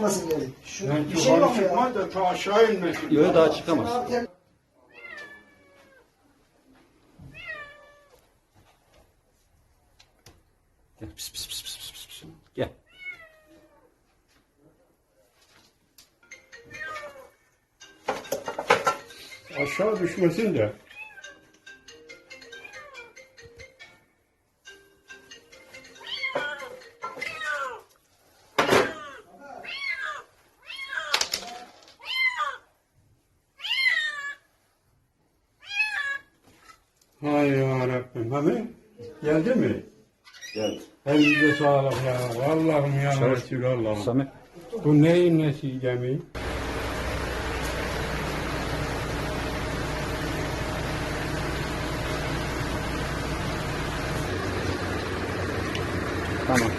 Nasıl geldi? Şu Yani bir şey ya. çıkmaz da ta aşağı inmesin. Yok daha çıkamaz. Gel pis pis pis pis pis pis. Gel. Aşağı düşmesin de. Hay ya Rabbim. Hani geldi mi? Gel. Elinize sağlık ya. Allah'ım ya Resulallah'ım. Samet. Bu neyin nesi gemi? Tamam.